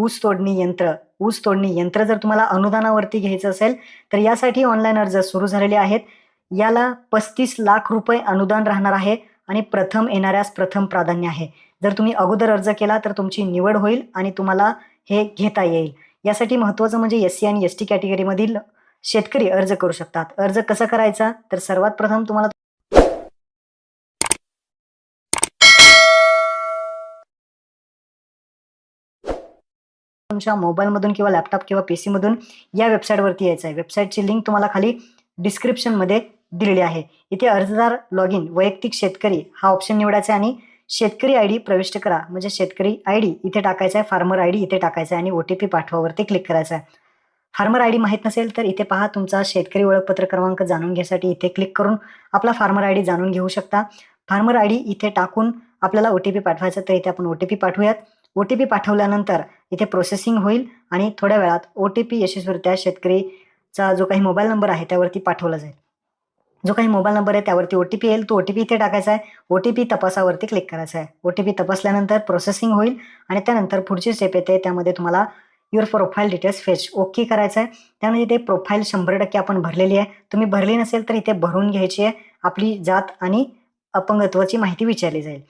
ऊस तोडणी यंत्र ऊस तोडणी यंत्र जर तुम्हाला अनुदानावरती घ्यायचं असेल तर यासाठी ऑनलाईन अर्ज सुरू झालेले आहेत. याला पस्तीस लाख रुपये अनुदान राहणार आहे आणि प्रथम येणाऱ्यास प्रथम प्राधान्य आहे. जर तुम्ही अगोदर अर्ज केला तर तुमची निवड होईल आणि तुम्हाला हे घेता येईल. यासाठी महत्त्वाचं म्हणजे एस सी आणि एस टी कॅटेगरीमधील शेतकरी अर्ज करू शकतात. अर्ज कसा करायचा? तर सर्वात प्रथम तुम्हाला तुमच्या मोबाईलमधून किंवा लॅपटॉप किंवा पी सीमधून या वेबसाईटवरती यायचं आहे. वेबसाईटची लिंक तुम्हाला खाली डिस्क्रिप्शनमध्ये दिलेली आहे. इथे अर्जदार लॉग इन वैयक्तिक शेतकरी हा ऑप्शन निवडायचा आहे आणि शेतकरी आय डी प्रविष्ट करा. म्हणजे शेतकरी आय डी इथे टाकायचा आहे फार्मर आय डी इथे टाकायचा आहे आणि ओ टी पी पाठवावरती क्लिक करायचा आहे. फार्मर आय डी माहीत नसेल तर इथे पहा तुमचा शेतकरी ओळखपत्र क्रमांक जाणून घेण्यासाठी इथे क्लिक करून आपला फार्मर आय डी जाणून घेऊ शकता. फार्मर आय डी इथे टाकून आपल्याला ओ टी पी पाठवायचा तर इथे आपण ओ टी पी पाठवूयात. ओ टी पी पाठवल्यानंतर इथे प्रोसेसिंग होईल आणि थोड्या वेळात ओ टी पी यशस्वीरित्या शेतकरीचा जो काही मोबाईल नंबर आहे त्यावरती पाठवला जाईल. जो काही मोबाईल नंबर आहे त्यावरती ओ टी पी येईल. तो ओ टी पी इथे टाकायचा आहे. ओ टी पी तपासावरती क्लिक करायचा आहे. ओ टी पी तपासल्यानंतर प्रोसेसिंग होईल आणि त्यानंतर पुढची स्टेप येते. त्यामध्ये तुम्हाला your profile details fetch okay करायचं आहे. त्यामध्ये इथे प्रोफाईल शंभर टक्के आपण भरलेली आहे. तुम्ही भरली नसेल तर इथे भरून घ्यायची आहे. आपली जात आणि अपंगत्वाची माहिती विचारली जाईल.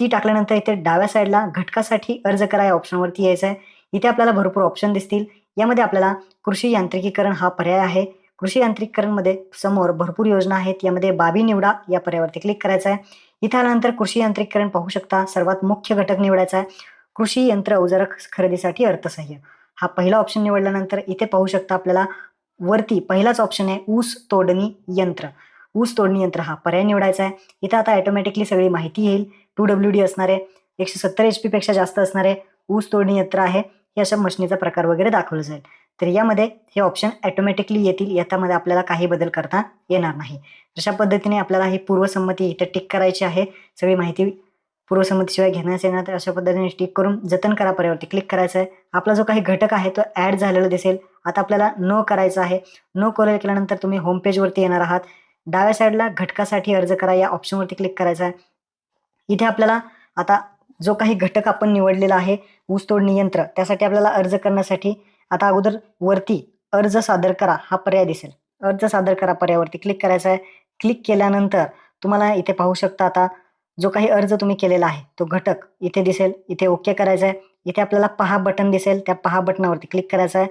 ती टाकल्यानंतर इथे डाव्या साईडला घटकासाठी अर्ज करा या ऑप्शनवरती यायचं आहे. इथे आपल्याला भरपूर ऑप्शन दिसतील. यामध्ये आपल्याला कृषी यांत्रिकीकरण हा पर्याय आहे. कृषी यांत्रिकीकरणमध्ये समोर भरपूर योजना आहेत. यामध्ये बाबी निवडा या पर्यायावरती क्लिक करायचं आहे. इथे आल्यानंतर कृषी यांत्रिकीकरण पाहू शकता. सर्वात मुख्य घटक निवडायचा आहे. कृषी यंत्र अवजार खरेदीसाठी अर्थसहाय्य. हा पहिला ऑप्शन निवडल्यानंतर इथे पाहू शकता आपल्याला वरती पहिलाच ऑप्शन आहे ऊस तोडणी यंत्र. ऊस तोडणी यंत्र हा पर्याय निवडायचा आहे. इथं आता ऑटोमॅटिकली सगळी माहिती येईल. टू डब्ल्यू डी असणारे एकशे सत्तर एच पेक्षा जास्त असणारे ऊस तोडणी यंत्र आहे. हे अशा मशीनीचा प्रकार वगैरे दाखवला जाईल. तर यामध्ये हे ऑप्शन ॲटोमॅटिकली येतील. याच्यामध्ये आपल्याला काही बदल करता येणार नाही. अशा पद्धतीने आपल्याला ही पूर्वसंमती इथं टिक करायची आहे. सगळी माहिती पूर्वसंमतीशिवाय घेण्यास येणार तर अशा पद्धतीने टिक करून जतन करा. पर्यावरती क्लिक करायचं आहे. आपला जो काही घटक आहे तो ॲड झालेला दिसेल. आता आपल्याला नो करायचं आहे. नो कॉल केल्यानंतर तुम्ही होम पेजवरती येणार आहात. डाव्या साईडला घटकासाठी अर्ज करा. या ऑप्शनवरती क्लिक करायचा आहे. इथे आपल्याला आता जो काही घटक आपण निवडलेला आहे ऊसतोडणी यंत्र त्यासाठी आपल्याला अर्ज करण्यासाठी आता अगोदर वरती अर्ज सादर करा. हा पर्याय दिसेल. अर्ज सादर करा पर्यायावरती क्लिक करायचा आहे. क्लिक केल्यानंतर तुम्हाला इथे पाहू शकता आता जो काही अर्ज तुम्ही केलेला आहे तो घटक इथे दिसेल. इथे ओके करायचा आहे. इथे आपल्याला पहा बटन दिसेल. त्या पहा बटनावरती क्लिक करायचं आहे.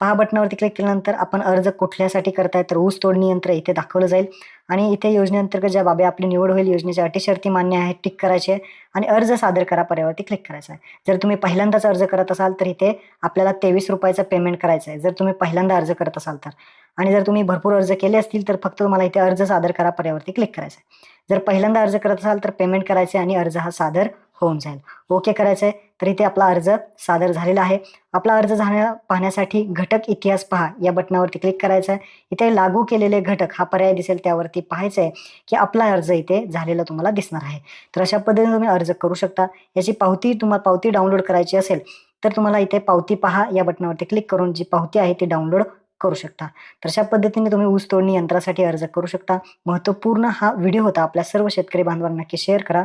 पहा बटनावरती क्लिक केल्यानंतर आपण अर्ज कुठल्यासाठी करताय तर ऊस तोडणी यंत्र इथे दाखवलं जाईल. आणि इथे योजनेअंतर्गत ज्या बाबी आपली निवड होईल योजनेच्या अटी शर्ती मान्य आहेत टिक करायचे आहे आणि अर्ज सादर करा पर्यावरती क्लिक करायचा आहे. जर तुम्ही पहिल्यांदाच अर्ज करत असाल तर इथे आपल्याला तेवीस रुपयाचं पेमेंट करायचं आहे. जर तुम्ही पहिल्यांदा अर्ज करत असाल तर. आणि जर तुम्ही भरपूर अर्ज केले असतील तर फक्त तुम्हाला इथे अर्ज सादर करा पर्यावरती क्लिक करायचं आहे. जर पहिल्यांदा अर्ज करत असाल तर पेमेंट करायचे आणि अर्ज हा सादर होऊन जाईल. ओके करायचं आहे तर इथे आपला अर्ज सादर झालेला आहे. आपला अर्ज झाला पाहण्यासाठी घटक इतिहास पहा. या बटनावरती क्लिक करायचं आहे इथे लागू केलेले घटक हा पर्याय दिसेल. त्यावरती पाहायचं आहे की आपला अर्ज इथे झालेला तुम्हाला दिसणार आहे. तर अशा पद्धतीने तुम्ही अर्ज करू शकता. याची पावती तुम्हाला पावती डाउनलोड करायची असेल तर तुम्हाला इथे पावती पहा. या बटनावरती क्लिक करून जी पावती आहे ती डाउनलोड करू शकता. तर अशा पद्धतीने तुम्ही ऊस तोडणी यंत्रासाठी अर्ज करू शकता. महत्त्वपूर्ण हा व्हिडिओ होता. आपल्या सर्व शेतकरी बांधवांना नक्की शेअर करा.